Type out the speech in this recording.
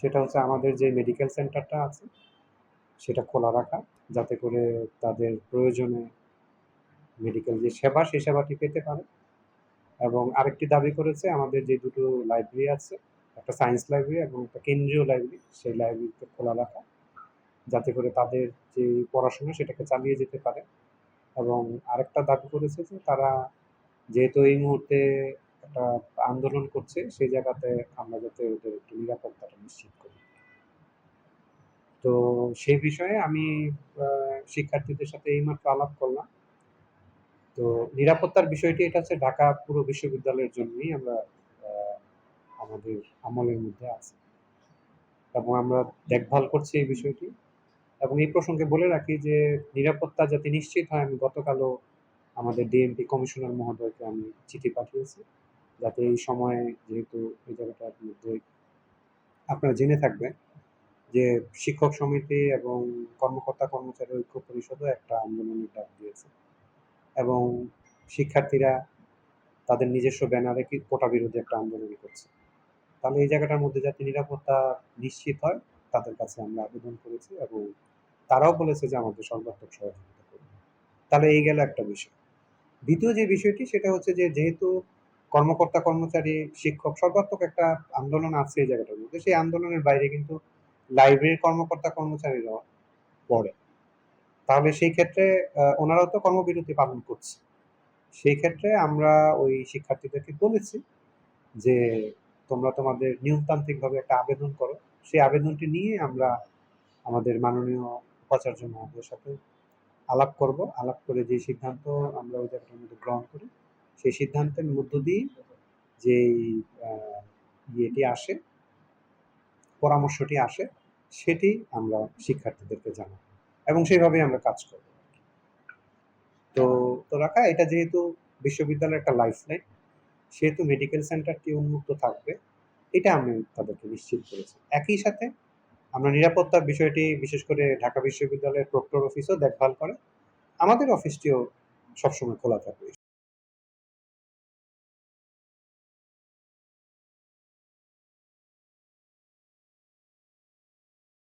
সেটা হচ্ছে আমাদের যে মেডিকেল সেন্টারটা আছে, সেটা খোলা রাখা, যাতে করে তাদের প্রয়োজনে মেডিকেল যে সেবা, সেই সেবাটি পেতে পারে। এবং আরেকটি দাবি করেছে আমাদের যে দুটো লাইব্রেরি আছে, একটা সায়েন্স লাইব্রেরি এবং একটা কেন্দ্রীয় লাইব্রেরি সেই লাইব্রেরিতে খোলা রাখা, যাতে করে তাদের যে পড়াশোনা সেটাকে চালিয়ে যেতে পারে। এবং আরেকটা দাবি করেছে যে তারা যেহেতু এই মুহূর্তে একটা আন্দোলন করছে, সেই জায়গাতে আমরা যাতে ওদের একটু নিরাপত্তাটা নিশ্চিত করি। তো সেই বিষয়ে আমি শিক্ষার্থীদের সাথে এইমাত্র আলাপ করলাম। তো নিরাপত্তার বিষয়টি এটা হচ্ছে ঢাকা পুরো বিশ্ববিদ্যালয়ের জন্যই আমরা আমাদের আমলের মধ্যে আছে। এবং আমরা দেখভাল করছি এই বিষয়টি। এবং এই প্রসঙ্গে বলে রাখি যে নিরাপত্তা যাতে নিশ্চিত হয়, আমি গতকালও আমাদের ডিএমপি কমিশনার মহোদয়কে আমি চিঠি পাঠিয়েছি। যাতে এই সময়ে যেহেতু এই জায়গাটার মধ্যে আপনারা জেনে থাকবেন যে শিক্ষক সমিতি এবং কর্মকর্তা কর্মচারী ঐক্য পরিষদও একটা আন্দোলনের ডাক দিয়েছে। এবং শিক্ষার্থীরা তাদের নিজস্ব ব্যানারে কি কোটা বিরোধী একটা আন্দোলন করছে। তাহলে এই জায়গাটার মধ্যে যাতে নিরাপত্তা নিশ্চিত হয়, তাদের কাছে আমরা আবেদন করেছি এবং তারাও বলেছে যে আমাদের সর্বাত্মক সহযোগিতা করবে। তাহলে এই গেল একটা বিষয়। দ্বিতীয় যে বিষয়টি, সেটা হচ্ছে যে যেহেতু কর্মকর্তা, কর্মচারী, শিক্ষক সর্বাত্মক একটা আন্দোলন আছে এই জায়গাটার মধ্যে। সেই আন্দোলনের বাইরে কিন্তু লাইব্রেরির কর্মকর্তা কর্মচারীরাও পড়ে। তাহলে সেই ক্ষেত্রে ওনারাও তো কর্মবিরতি পালন করছে। সেই ক্ষেত্রে আমরা ওই শিক্ষার্থীদেরকে বলেছি যে, তোমরা তোমাদের নিয়মতান্ত্রিকভাবে একটা আবেদন করো। সেই আবেদনটি নিয়ে আমরা আমাদের মাননীয় উপাচার্য মহোদয়ের সাথে আলাপ করব। আলাপ করে যে সিদ্ধান্ত আমরা ওই জায়গাটার মধ্যে গ্রহণ করি। সেই সিদ্ধান্তের মধ্য দিয়ে যেই ইয়েটি আসে, পরামর্শটি আসে, সেটি আমরা শিক্ষার্থীদেরকে জানাব এবং সেইভাবেই আমরা কাজ করব। তো তো রাখা, এটা যেহেতু বিশ্ববিদ্যালয়ের একটা লাইফ লাইন সেহেতু মেডিকেল সেন্টারটি উন্মুক্ত থাকবে, এটা আমি তাদেরকে নিশ্চিত করেছি। একই সাথে আমরা নিরাপত্তার বিষয়টি, বিশেষ করে ঢাকা বিশ্ববিদ্যালয়ের প্রক্টর অফিসও দেখভাল করে, আমাদের অফিসটিও সবসময় খোলা থাকবে।